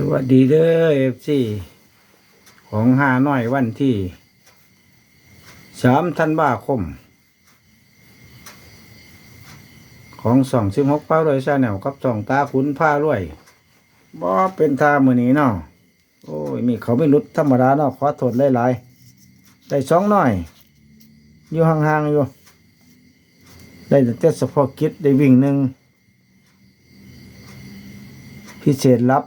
สวัสดีเด้อเอฟซีของห้าน้อยวันที่สามธันวาคม ของสองสิบหกพารวยชาแนลกับสองตาขุนผ้ารวยบ่เป็นทามือนี้เนาะโอ้ยมีเขาไม่รุดธรรมดาเนาะขอโทษหลายๆได้สองหน่อย อยู่ห่างๆอยู่ ได้แต่เทศพอกิจได้วิ่งหนึ่งพิเศษลับ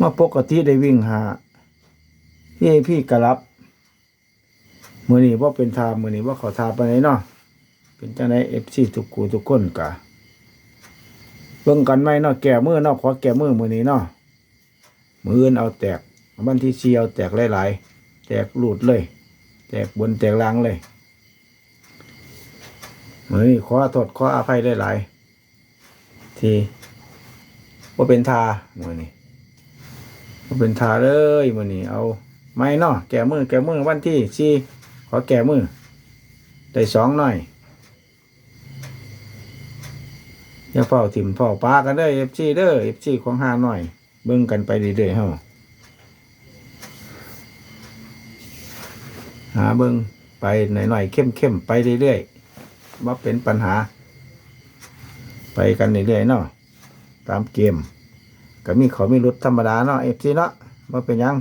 มาปกติได้วิ่งหาพี่พี่กระลับ มือนี้ว่าเป็นทามือนี้ว่าเขาทาไปไหนเนาะเป็นจังไดเอฟซีทุกกูทุกคนกะเบิ่งกันไหมเนาะแก่มือเนาะขอแก่มือมือนี้เนาะมืออื่นเอาแตกบันที่เชียวแตกหลายๆแตกหลุดเลย แตกบนแตกล่างเลยมือนี้ขอโทษขออภัยหลายๆที่ว่าเป็นทามือนี้ เป็นทาเลยมือนี้เอาไม้เนาะแก่มือแก่มือวันที่สี่ขอแก่มือได้สองหน่อยอย่าเฝ้าถิ่มเฝ้าปลากันเด้อ FC เด้อ FC ของห้าหน่อย เบิ่งกันไปเรื่อยๆเฮาหาเบิ่งไปหน่อยๆเข้มๆไปเรื่อยๆบ่าเป็นปัญหา ไปกันเรื่อยๆเนาะตามเกม ก็มีเขามีรถธรรมดาเนาะเอฟซีเนาะว่าเป็นยัง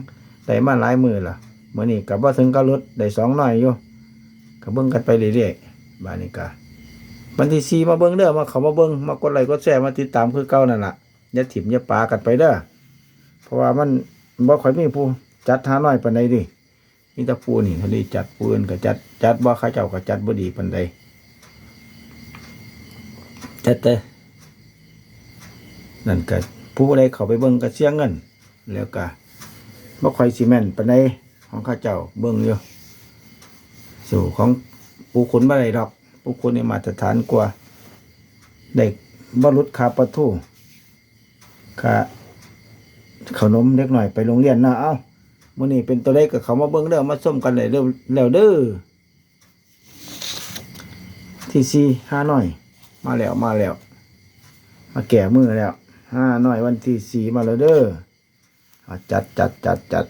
ได้มาหลายมือล่ะเมื่อนี้กับว่าถึงก็รถได้สองหน่อยอยู่ก็เบิ้งกันไปเรื่อยๆบ้านนี้กะวันที่สี่มาเบิ้งเด้อมาเขามาเบิ้งมากดไลค์กดแชร์มาติดตามคือเก่านั่นล่ะอย่าถิ่มอย่าปากันไปเด้อเพราะว่ามันบ่ค่อยมีผู้จัดหาหน้อยปานใดดิมีต่ผู้นี่เขาได้จัดผู้อื่นก็จัดจัดบ่ข้าเจ้าก็จัดบ่ดีปานใดจัดแต่นั่นก็ ผู้ใดเขาไปเบิ่งก็เสียเงิน แล้วก็บ่ค่อยซีเมนปานใดของข้าเจ้าเบิ่งอยู่สู่ของปูขุนบ่ได้ดอกปูขุนนี่มาตรฐานกว่าได้บ่ลดคาประตูค่าขนมเล็กหน่อยไปโรงเรียนนะเอ้ามื้อนี้เป็นตัวเลขกับเขามาเบิ่งเด้อมาส้มกันเลยเร็วแล้วเด้อที่สี่ห้าหน่อย มาแล้วมาแล้ว มาแก่มือแล้ว ห้าหน่อยวันที่สี่มาแล้วเด้อจัดจัดจัดจัด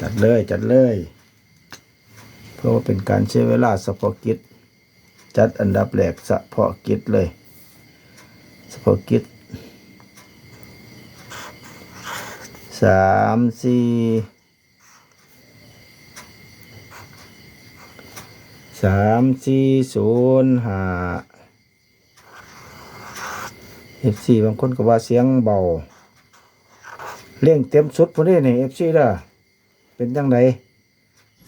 จัดเลยจัดเลย เพราะว่าเป็นการใช้เวลาเฉพาะกิจ จัดอันดับแรกเฉพาะกิจเลยเฉพาะกิจสามสี่สามสี่ศูนย์ห้า เอฟซีบางคนก็ว่าเสียงเบาเร่งเต็มสุดพวกนี้นี่เอฟซีเด้อเป็นจังได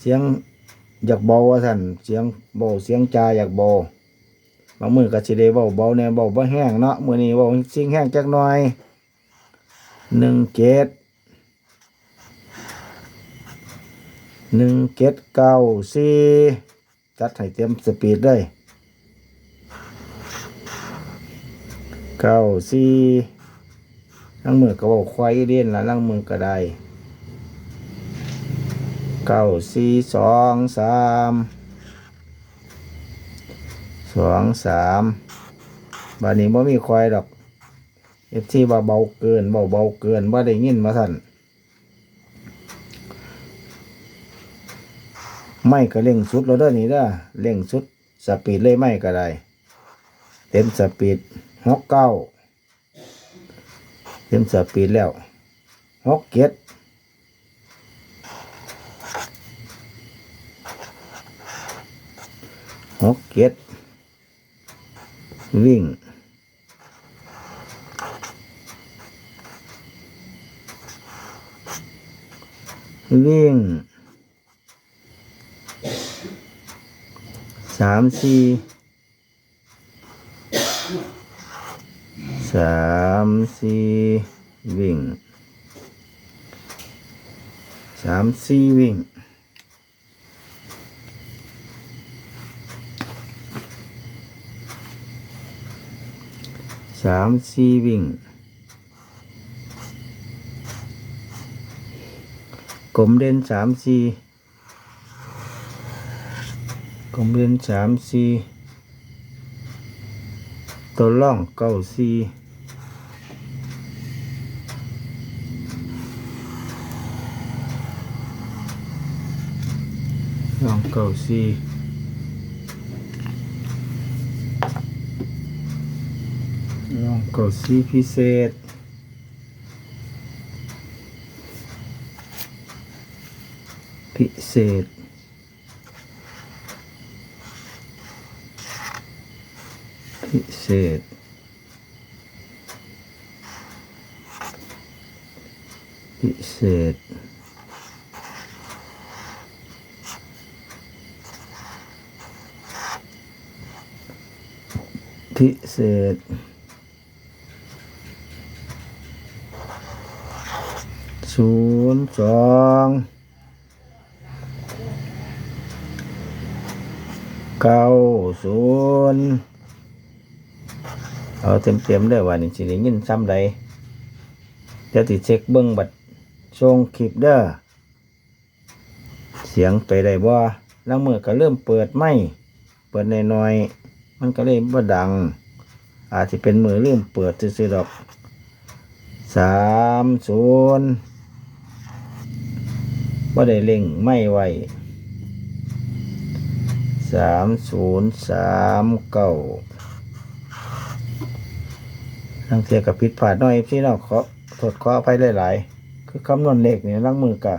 เสียงอยากเบาว่าท่นเสียงเบาเสียงจาอยากเบาบางมือก็สิได้เบาเบาแน่เบาบ่แห้งเนาะมือนี้เบาสิ่งแห้งจักหน่อยหนึ่งเจ็ดหนึ่งเจ็ดเก้าสี่จัดให้เต็มสปีดเลย เก้าสี่ลังมือก็บอกควายเด่นละลังมือก็ได้เก้าสี่สองสามสองสามบานนี้บ่มีควายดอกเอฟที่ว่าเบาเกินเบาเบาเกินว่าได้ยินมาสั่นไม่ก็เร่งสุดแล้วเด้อนี่เด้อเร่งสุดสปีดเลยไม่ก็ได้ เต็มสปีด หกเก้าเต็มสปีดแล้วหกเจ็ดหกเจ็ดวิ่งวิ่งสามสี่ สามสี่วิ่งสามสี่วิ่งสามสี่วิ่งกลมเด่นสามสี่กลมเด่นสามสี่ตัวล่องเก้าสี่ ลองเก้าสี่ล่องเก้าสี่พิเศษพิเศษพิเศษพิเศษ พิเศษศูนย์สองเก้าศูนย์เอาเต็มเต็มๆเลยว่านี่สิได้ยินซ้ำใดเดี๋ยวติเช็คเบิ้งบัดส่งคลิปเด้อเสียงไปได้บ่แล้วมือก็เริ่มเปิดไม่เปิดน้อยๆ มันก็เลยบ่ดัง อาจจะเป็นมือเริ่มเปิดซื่อดอกสามศูนย์บ่ได้เล่งไม่ไวสามศูนย์สามเก้าทางเทียกับผิดพลาดน้อยพี่น้องขอโทษขออภัยหลายๆคือคำนวณเลขเนี่ยลังมือกะ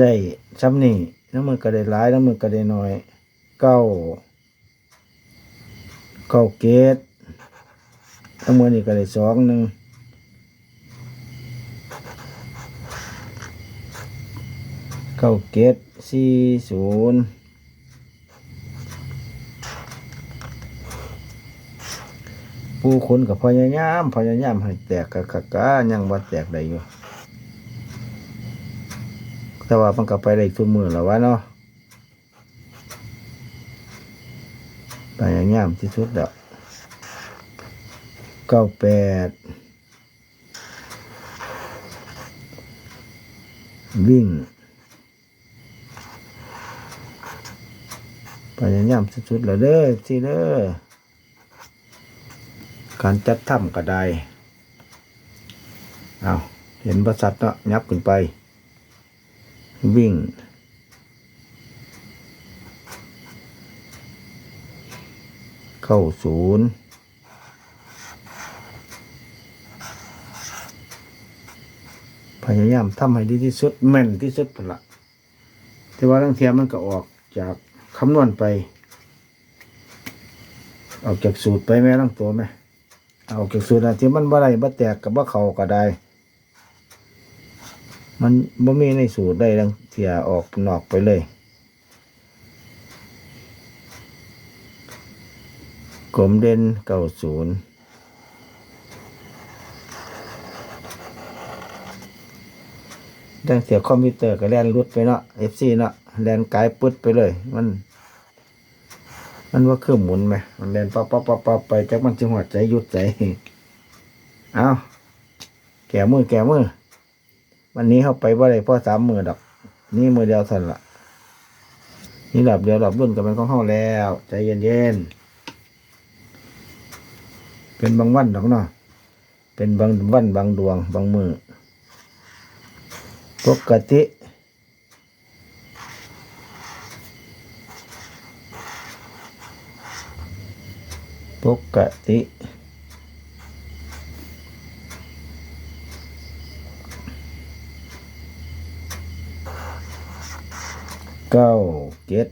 ได้ซ้ำนี่น้ำมือก็ได้หลายน้ำมือก็ได้น้อยเก้า เก้าเกตทั้งหมดนี่ก็ได้สองหนึ่งเก้าเกตสี่ศูนย์ผู้คนกับพยายามพยายามให้แตกกะกะกะยังบ่แตกได้อยู่ แต่ว่ามันก็ไปได้ทุกมือแล้ววะเนาะ พยายามที่สุดแล้วเก้าแปดวิ่งพยายามที่สุดล้วเด้อที่เด้อการจัดถ้ำก็ได้เอาเห็นประสัตเนาะยับขึ้นไป วิ่ง เข้าศูนย์พยายามทำให้ดีที่สุดแม่นที่สุดพนละแต่ว่าลังเทียมันก็ออกจากคำนวณไป ออกจากสูตรไปแม่ลังตัวไหมเอาเก็บสูตรอันที่มันบ่ได้บ่แตกกับบ่เขาก็ได้ มันบ่มีในสูตรได้ดังเทียออกนอกไปเลย กลมเด่นเก้าศูนย์ดังเสียคอมพิวเตอร์ก็แล่นรุดไปเนาะ FC เนาะแล่นไกลปึ๊ดไปเลย มัน มันว่าเครื่องหมุนไหมมันเล่นปั๊บปั๊บปั๊บปั๊บไปจากมันจึงหัวใจหยุดใจเอาแก่มือแก่มือวันนี้เข้าไปว่าไรพ่อสามมือดอก นี่มือเดียวสันละนี่ดับเดียวดับรุ่นกับมันของเข้าแล้ว ใจเย็นเย็นๆ เป็นบางวันดอกเนาะเป็นบางวันบางดวง บางมือปกติปกติ เก้าเจ็ด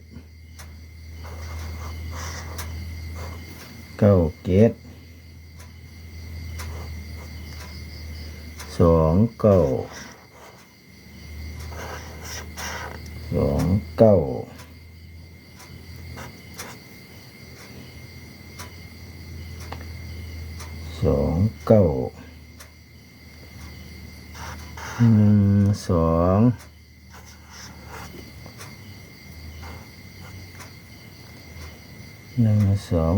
เก้าเจ็ดส องเก้าสองเก้า สองเก้าหนึ่งสองหนึ่งสอง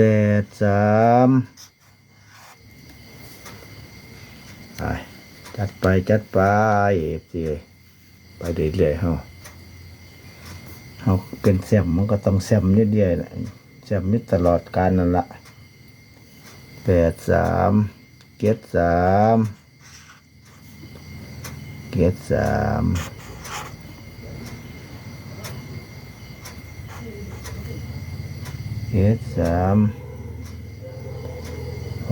แปดสามไปจัดไปจัดไปเอฟซีไปเรื่อยๆเฮาเขาเป็นแซมมันก็ต้องแซมนิดเดียวแหละแซมนิตลอดการนั่นละแปดสามเกตสามเกตสาม เกตสาม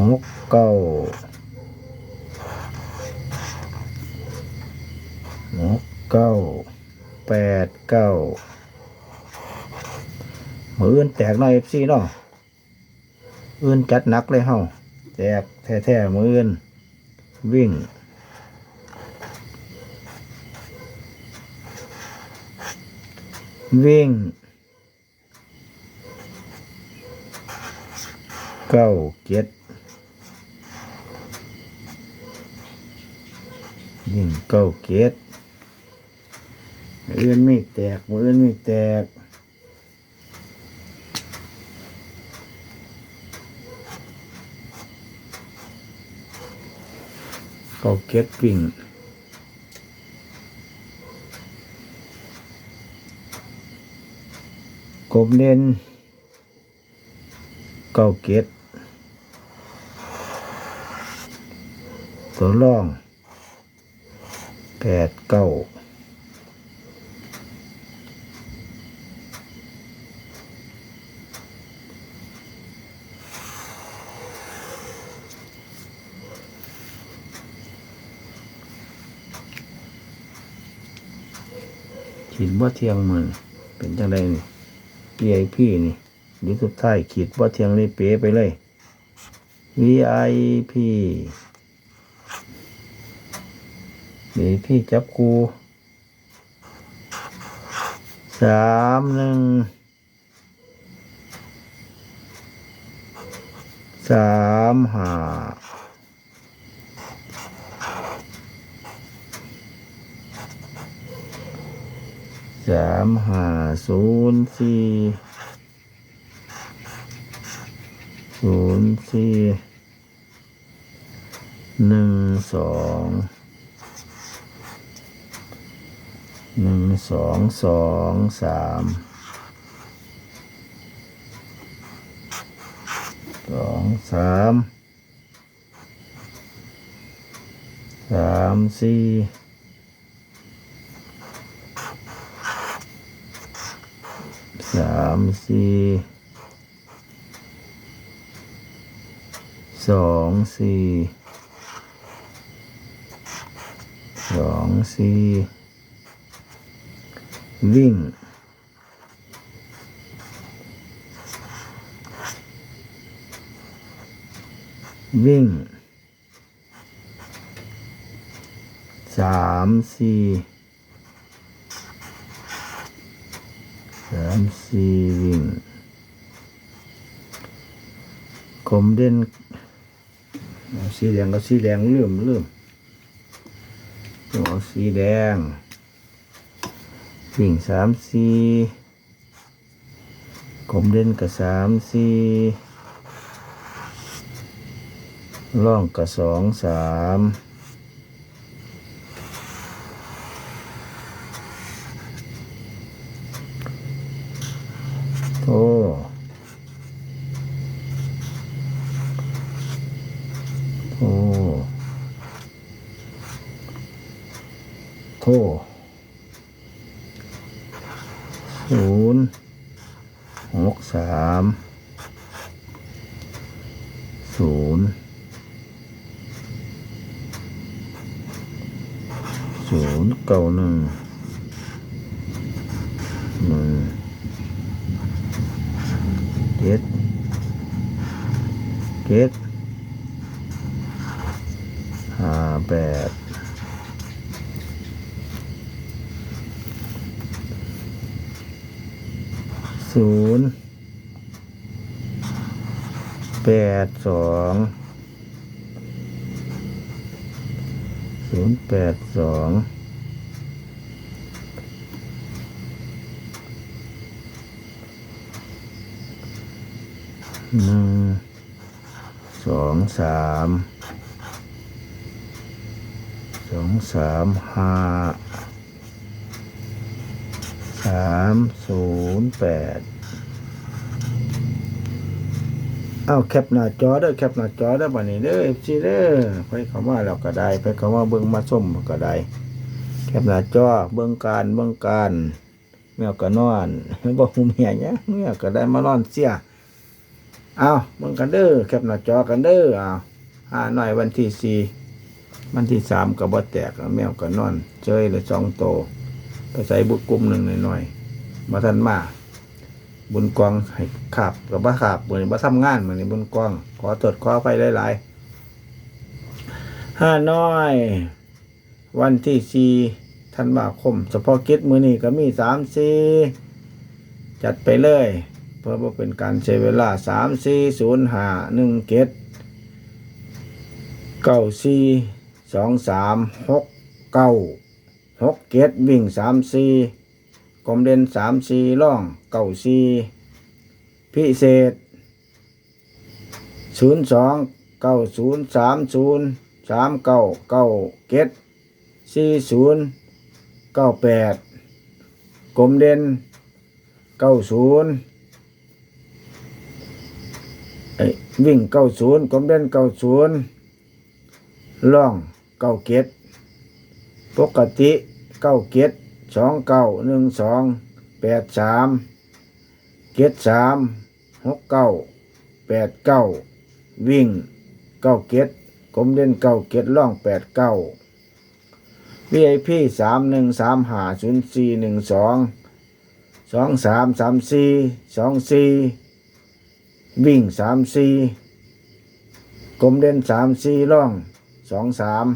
หกเก้าหกเก้าแปดเก้ามืออื่นแตกน่อยเอฟซีเนาะอื่นจัดนักเลยเฮาแตกแท้ๆมืออื่นวิ่งวิ่ง เก้าเจ็ดวิ่งเก้าเจ็ดมืออื่นไม่แตกมืออื่นไม่แตกเก้าเจ็ดวิ่งกบเน้น เก้าเกตตัวร่องแปดเก้าขีดบ่เทียงมือเป็นจังไดนี่ VIP นี่ เดี๋ยวสุดท้ายขีดบ่าเทียงนี่เป๋ไปเลย VIP VIP จับกูสามหนึ่งสามห้าสามห้าศูนย์สี่ ศูนย์สี่หนึ่งสองหนึ่งสองสองสามสองสามสามสี่สามสี่ สองสี่สองสี่วิ่งวิ่งสามสี่สามสี่วิ่งคมเด่น สีแดงก็สีแดงเลื่อมเลื่อมเอาสีแดงวิ่งสามสีกลมเด่นกับสามสีล่องกับสองสามโทโทโท ศูนย์หกสามศูนย์ศูนย์เก้าหนึ่งหนึ่งเจ็ดเจ็ดห้าแปด ศูนย์แปดสองศูนย์แปดสองหนึ่งสองสามสองสามห้า สามศูนย์แปดเอาแคปหน้าจอเด้อแคปหน้าจอเด้อบัดนี้เด้อเอฟซีเด้อไปเข้ามาแล้วก็ได้ไปเข้ามาเบิ่งมาส้มก็ได้แคปหน้าจอเบิ่งการเบิ่งการแมวก็นอนบ่ฮู้เมียหยังเมียก็ได้มานอนเสียเอาเบิ่งกันเด้อแคปหน้าจอกันเด้อเอาหาหน่อยวันที่สี่วันที่สามก็บ่แตกแมวก็นอนเจยเลยสองโต ไปใส่บุกกลุ่มหนึ่งหน่อยๆมาทันมาบุญกองให้ขับกับบ้าขับเหมือนบ้าทำงานเหมือนบุญกอง ขอตรวจขอไปหลายๆห้าน้อย วันที่สี่ธันวาคมเฉพาะกิจมือนี้ก็มีสามสี่จัดไปเลย เพื่อว่าเป็นการใช้เวลาสามสี่ศูนย์ห้าหนึ่งเกตเก้าสี่สองสามหกเก้า หกเกตวิ่งสามสี่กลมเด่นสามสี่ล่องเก้าสี่พิเศษศูนย์สองเก้าศูนย์สามศูนย์สามเก้าเก้าเกตสี่ศูนย์เก้าแปดกลมเด่นเก้าศูนย์วิ่งเก้าศูนย์กลมเด่นเก้าศูนย์ล่องเก้าเกต ปกติเก้าเกตสองเก้าหนึ่งสองแปดสามเกตสามหกเก้าแปดเก้าวิ่งเก้าเกตกลมเด่นเก้าเกตล่องแปดเก้า VIP สามหนึ่งสามห้าศูนย์สี่หนึ่งสองสองสามสามสี่สองสี่วิ่งสามสี่กลมเด่นสามสี่ล่องสองสาม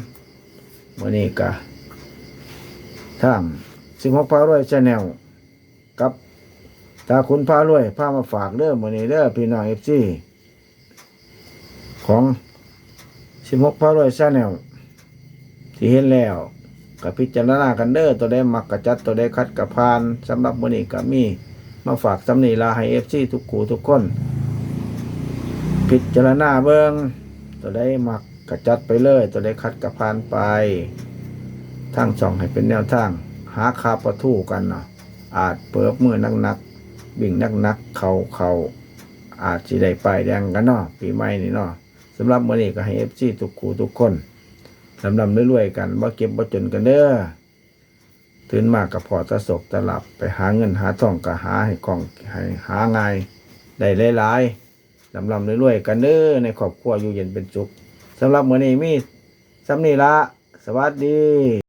วันนี้กะ ทางสิบหกพารวยชาแนลกับตาคุณพารวยพามาฝากเด้อมื้อนี้เด้อพี่น้องเอฟซีของสิบหกพารวยชาแนลที่เห็นแล้วกับพิจารณากันเด้อตัวใดมักกระจัดตัวใดคัดกระพานสำหรับมือนี้ก็มีมาฝากสำนีลาให้เอฟซีทุกคู่ทุกคน พิจารณาเบิ่งตัวใดมักกระจัดไปเลย ตัวใดคัดกระพานไป ทางช่องให้เป็นแนวทาง หาคาประทูกันเนาะอาจเปิบมือนักนักบิ่งนักนักเขาเขาอาจสิได้ป้ายแดงกันเนาะปีใหม่นี่เนาะสำหรับมื้อนี้ก็ให้ FC ทุกคู่ทุกคนลำลำรวยๆกันบ่เก็บบ่จนกันเด้อตื่นมากกับพอตะศกตะหลับไปหาเงินหาทองก็หาให้กองให้หาง่ายได้หลายๆลำลำรวยๆกันเด้อในครอบครัวอยู่เย็นเป็นสุขสำหรับมื้อนี้มีสำนี้ละสวัสดี